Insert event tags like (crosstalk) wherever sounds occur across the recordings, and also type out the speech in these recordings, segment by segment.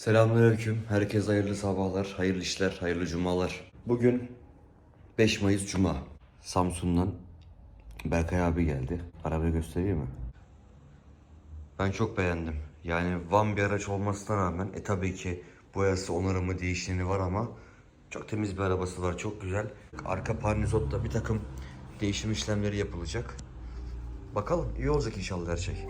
Selamünaleyküm. Herkese hayırlı sabahlar, hayırlı işler, hayırlı cumalar. Bugün 5 Mayıs Cuma. Samsun'dan Berkay abi geldi. Arabayı göstereyim mi? Ben çok beğendim. Yani van bir araç olmasına rağmen e tabii ki boyası, onarımı, değişimi var ama çok temiz bir arabası var. Çok güzel. Arka parnizotta bir takım değişim işlemleri yapılacak. Bakalım iyi olacak inşallah her şey.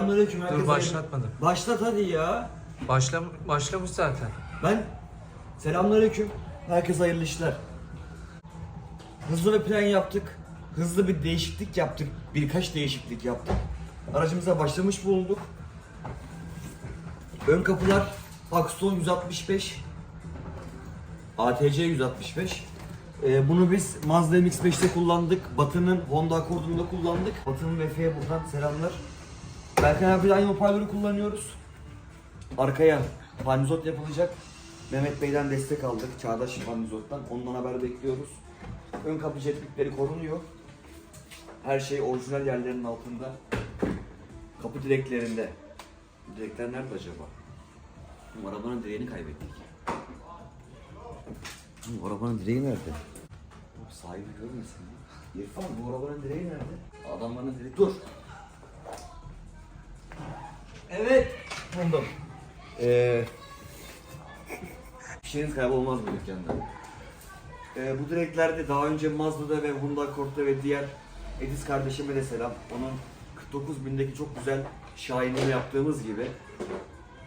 Selamünaleyküm herkese. Dur başlatmadım. Başlat hadi ya. Başlam başlamış zaten. Ben Selamünaleyküm. Herkese hayırlı işler. Hızlı bir plan yaptık. Hızlı bir değişiklik yaptık. Birkaç değişiklik yaptık. Aracımıza başlamış bulunduk. Ön kapılar Axton 165. ATC 165. Ee, bunu biz Mazda MX-5'te kullandık. Batı'nın Honda Accord'unda kullandık. Batı'nın ve F'ye buradan selamlar. Berkay abiyle aynı hoparlörü kullanıyoruz. Arkaya panizot yapılacak. Mehmet Bey'den destek aldık. Çağdaş panizottan. Ondan haber bekliyoruz. Ön kapı jetlikleri korunuyor. Her şey orijinal yerlerinin altında. Kapı direklerinde. Direkler nerede acaba? Bu arabanın direğini kaybettik. Bu arabanın direği nerede? Sahibi görmesin. İrfan bu arabanın direği nerede? Adamların direği. Dur. Evet. Buldum. Ee, şeyiniz kaybolmaz bu dükkanda. Ee, bu direklerde daha önce Mazda'da ve Honda Accord'da ve diğer Edis kardeşime de selam. Onun 49 bindeki çok güzel Shine'ını yaptığımız gibi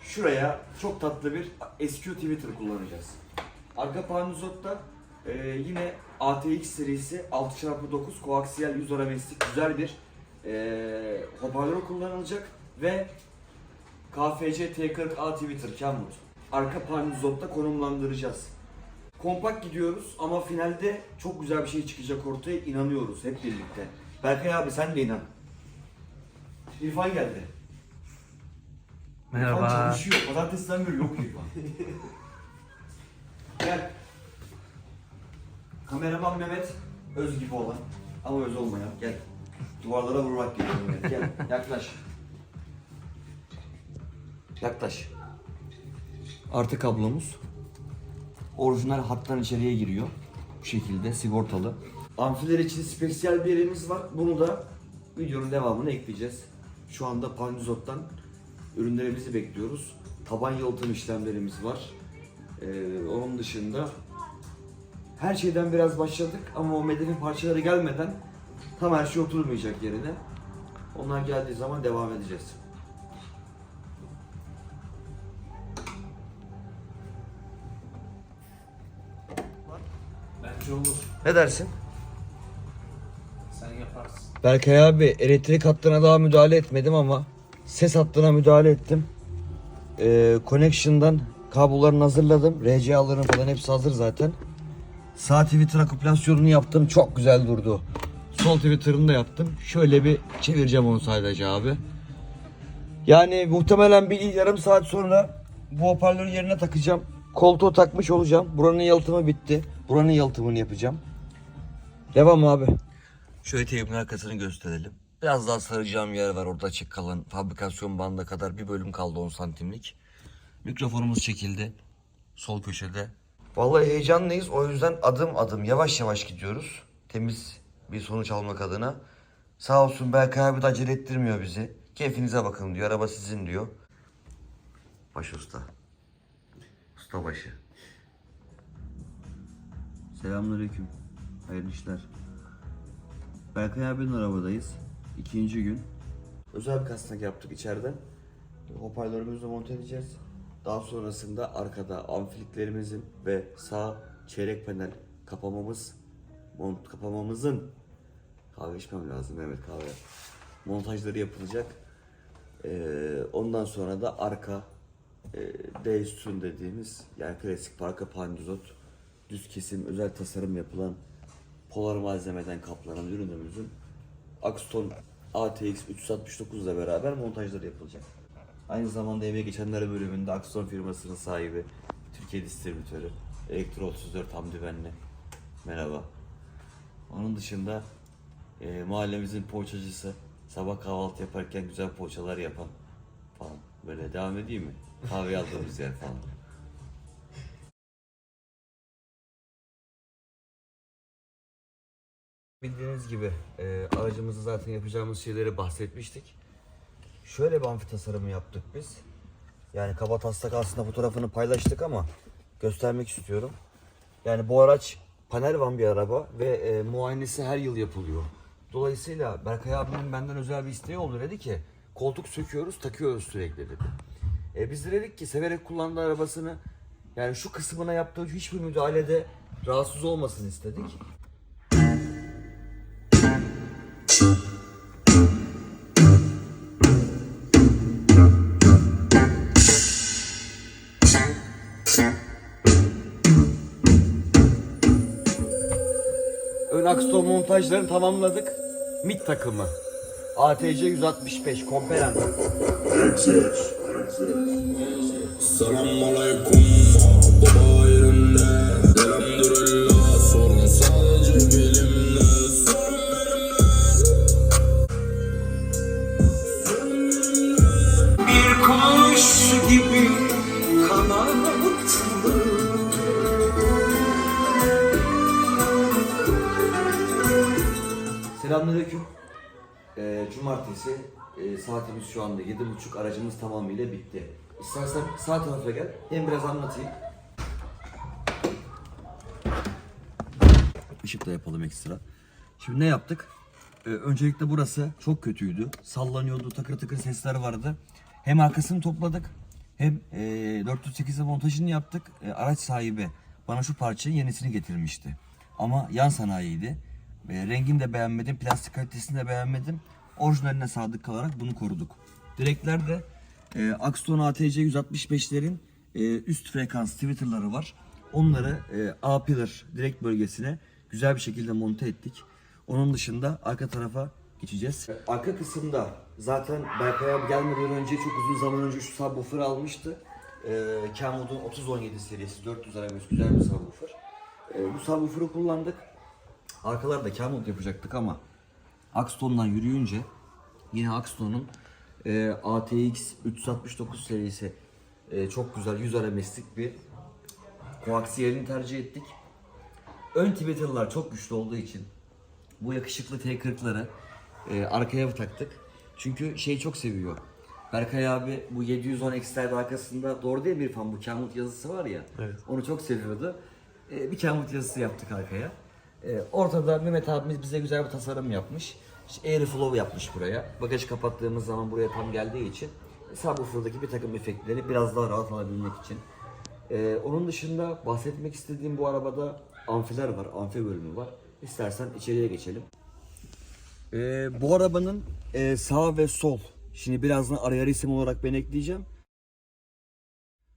şuraya çok tatlı bir SQ Twitter kullanacağız. Arka panizotta e, yine ATX serisi 6x9 koaksiyel 100 arabeslik güzel bir e, hoparlör kullanılacak ve KFC T40A Twitter Kenwood. Arka panizotta konumlandıracağız. Kompakt gidiyoruz ama finalde çok güzel bir şey çıkacak ortaya inanıyoruz hep birlikte. Berkay abi sen de inan. İrfan geldi. İrfan Merhaba. çalışıyor. Pazartesiden beri yok İrfan. (laughs) Gel. Kameraman Mehmet öz gibi olan ama öz olmayan. Gel. Duvarlara vurarak geliyorum gel. Gel. Yaklaş. Yaklaş. Artı kablomuz. Orijinal hattan içeriye giriyor. Bu şekilde sigortalı. Amfiler için spesiyel bir yerimiz var. Bunu da videonun devamını ekleyeceğiz. Şu anda Panzot'tan ürünlerimizi bekliyoruz. Taban yalıtım işlemlerimiz var. Ee, onun dışında her şeyden biraz başladık ama o medefi parçaları gelmeden tam her şey oturmayacak yerine. Onlar geldiği zaman devam edeceğiz. Bence olur. Ne dersin? Sen yaparsın. Berkay abi elektrik hattına daha müdahale etmedim ama ses hattına müdahale ettim. Ee, connection'dan kablolarını hazırladım. RCA'ların falan hepsi hazır zaten. Sağ Twitter aküplasyonunu yaptım. Çok güzel durdu. Sol Twitter'ını da yaptım. Şöyle bir çevireceğim onu sadece abi. Yani muhtemelen bir yarım saat sonra bu hoparlörü yerine takacağım. Koltuğu takmış olacağım. Buranın yalıtımı bitti. Buranın yalıtımını yapacağım. Devam abi. Şöyle teybin arkasını gösterelim. Biraz daha saracağım yer var orada açık kalan fabrikasyon bandı kadar bir bölüm kaldı 10 santimlik. Mikrofonumuz çekildi. Sol köşede. Vallahi heyecanlıyız. O yüzden adım adım yavaş yavaş gidiyoruz. Temiz bir sonuç almak adına. Sağ olsun Berkay abi de acele ettirmiyor bizi. Keyfinize bakın diyor. Araba sizin diyor. Baş usta. Usta başı. Selamünaleyküm. Hayırlı işler. Berkay abinin arabadayız. İkinci gün. Özel bir kasnak yaptık içeriden. Hoparlörümüzü monte edeceğiz. Daha sonrasında arkada amfiliklerimizin ve sağ çeyrek panel kapamamız mont kapamamızın kahve içmem lazım evet kahve montajları yapılacak. Ee, ondan sonra da arka D sütun dediğimiz yani klasik parka pandizot düz kesim özel tasarım yapılan polar malzemeden kaplanan ürünümüzün Axton ATX 369 ile beraber montajları yapılacak. Aynı zamanda emeği geçenler bölümünde Akson firmasının sahibi, Türkiye distribütörü, Elektro 34 Hamdi Benli. Merhaba. Onun dışında e, mahallemizin poğaçacısı, sabah kahvaltı yaparken güzel poğaçalar yapan. Böyle devam edeyim mi? Kahve aldığımız yer falan. Bildiğiniz gibi e, aracımızda zaten yapacağımız şeyleri bahsetmiştik. Şöyle bir amfi tasarımı yaptık biz. Yani kaba taslak aslında fotoğrafını paylaştık ama göstermek istiyorum. Yani bu araç panel van bir araba ve e, muayenesi her yıl yapılıyor. Dolayısıyla Berkay abinin benden özel bir isteği oldu dedi ki koltuk söküyoruz takıyoruz sürekli dedi. E, biz de dedik ki severek kullandığı arabasını yani şu kısmına yaptığı hiçbir müdahalede rahatsız olmasın istedik. Ön akston montajlarını tamamladık. MIT takımı. ATC 165 komponent. Selam aleyküm baba e, saatimiz şu anda 7.30 aracımız tamamıyla bitti. İstersen sağ tarafa gel. Hem biraz anlatayım. Işık da yapalım ekstra. Şimdi ne yaptık? Ee, öncelikle burası çok kötüydü. Sallanıyordu, takır takır sesler vardı. Hem arkasını topladık hem e, 408'e montajını yaptık. E, araç sahibi bana şu parçayı yenisini getirmişti. Ama yan sanayiydi. E, rengini de beğenmedim, plastik kalitesini de beğenmedim. Orijinaline sadık kalarak bunu koruduk. Direklerde e, Axton ATC 165'lerin e, üst frekans Twitter'ları var. Onları e, A pillar direkt bölgesine güzel bir şekilde monte ettik. Onun dışında arka tarafa geçeceğiz. Arka kısımda zaten Berkay gelmeden önce çok uzun zaman önce şu subwoofer almıştı. E, Kenwood'un 3017 serisi 400 RMS güzel bir subwoofer. E, bu subwoofer'ı kullandık. Arkalarda Kenwood yapacaktık ama Axton'dan yürüyünce yine Axton'un e, ATX 369 serisi e, çok güzel 100 RMS'lik bir koaksiyelini tercih ettik. Ön Twitter'lar çok güçlü olduğu için bu yakışıklı T40'ları e, arkaya taktık. Çünkü şeyi çok seviyor. Berkay abi bu 710 X'lerde arkasında doğru değil mi İrfan bu Kenwood yazısı var ya. Evet. Onu çok seviyordu. E, bir Kenwood yazısı yaptık arkaya. E, ortada Mehmet abimiz bize güzel bir tasarım yapmış. İşte Airflow yapmış buraya. Bagajı kapattığımız zaman buraya tam geldiği için subwoofer'daki bir takım efektleri biraz daha rahat alabilmek için. E, onun dışında bahsetmek istediğim bu arabada amfiler var, amfi bölümü var. İstersen içeriye geçelim. E, bu arabanın e, sağ ve sol. Şimdi birazdan araya resim olarak ben ekleyeceğim.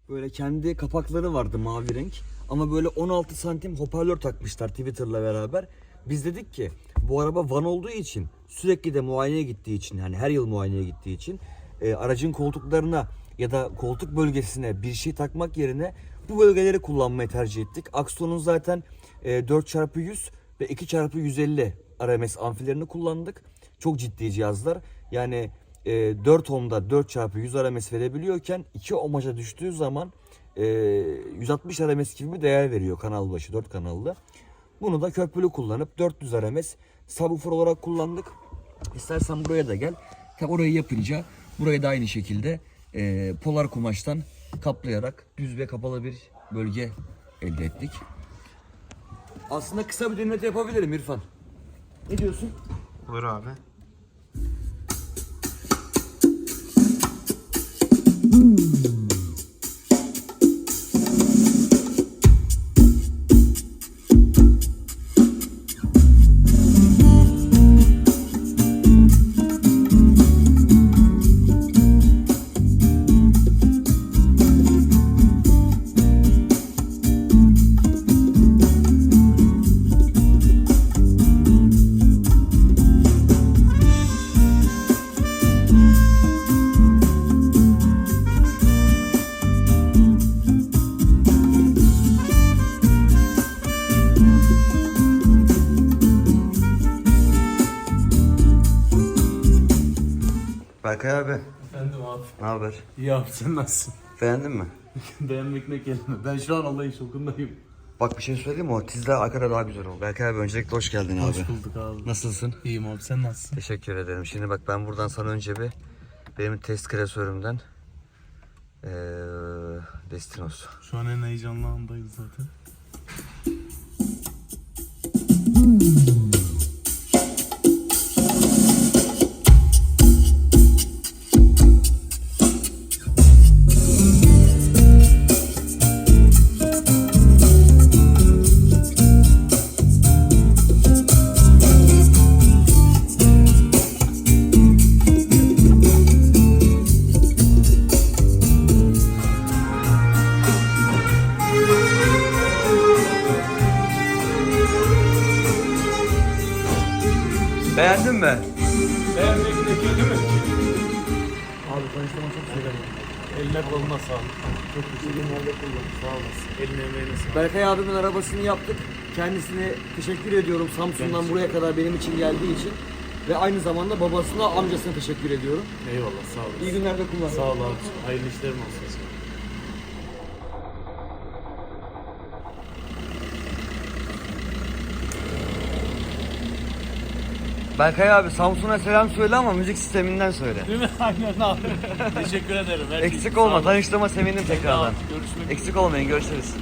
Böyle kendi kapakları vardı mavi renk. Ama böyle 16 santim hoparlör takmışlar Twitter'la beraber. Biz dedik ki bu araba van olduğu için sürekli de muayeneye gittiği için yani her yıl muayeneye gittiği için e, aracın koltuklarına ya da koltuk bölgesine bir şey takmak yerine bu bölgeleri kullanmayı tercih ettik. Axton'un zaten e, 4x100 ve 2x150 RMS amfilerini kullandık. Çok ciddi cihazlar. Yani e, 4 ohmda 4x100 RMS verebiliyorken 2 ohmaja düştüğü zaman e, 160 RMS gibi bir değer veriyor kanal başı 4 kanallı. Bunu da köprülü kullanıp 400 RMS subwoofer olarak kullandık. İstersen buraya da gel. Tabi orayı yapınca burayı da aynı şekilde e, polar kumaştan kaplayarak düz ve kapalı bir bölge elde ettik. Aslında kısa bir dinleti yapabilirim İrfan. Ne diyorsun? Olur abi. Mm-hmm. Berkay abi Efendim abi. ne haber? İyi abi sen nasılsın? Beğendin mi? (laughs) Beğenmek ne kelime. Ben şu an olayın şokundayım. Bak bir şey söyleyeyim mi? O tizle arkada daha güzel oldu. Berkay abi öncelikle hoş geldin abi. Hoş bulduk abi. Nasılsın? İyiyim abi sen nasılsın? Teşekkür ederim. Şimdi bak ben buradan sana önce bir benim test klasörümden eee Destinos. Şu an en heyecanlı andayız zaten. Eline koluna sağlık. Çok teşekkür ederim. Sağ olasın. Eline emeğine sağlık. Berkay abimin arabasını yaptık. Kendisine teşekkür ediyorum Samsun'dan buraya kadar benim için geldiği için. Ve aynı zamanda babasına, amcasına teşekkür ediyorum. Eyvallah sağ olasın. İyi günlerde kullan. Sağ ol abi. Hayırlı işlerin olsun. Berkay abi Samsun'a selam söyle ama müzik sisteminden söyle. Değil mi? (laughs) Aynen abi. Teşekkür ederim. Her şey Eksik için. olma. Tanıştığıma sevindim tekrardan. Görüşmek üzere. Eksik olmayın. Görüşürüz.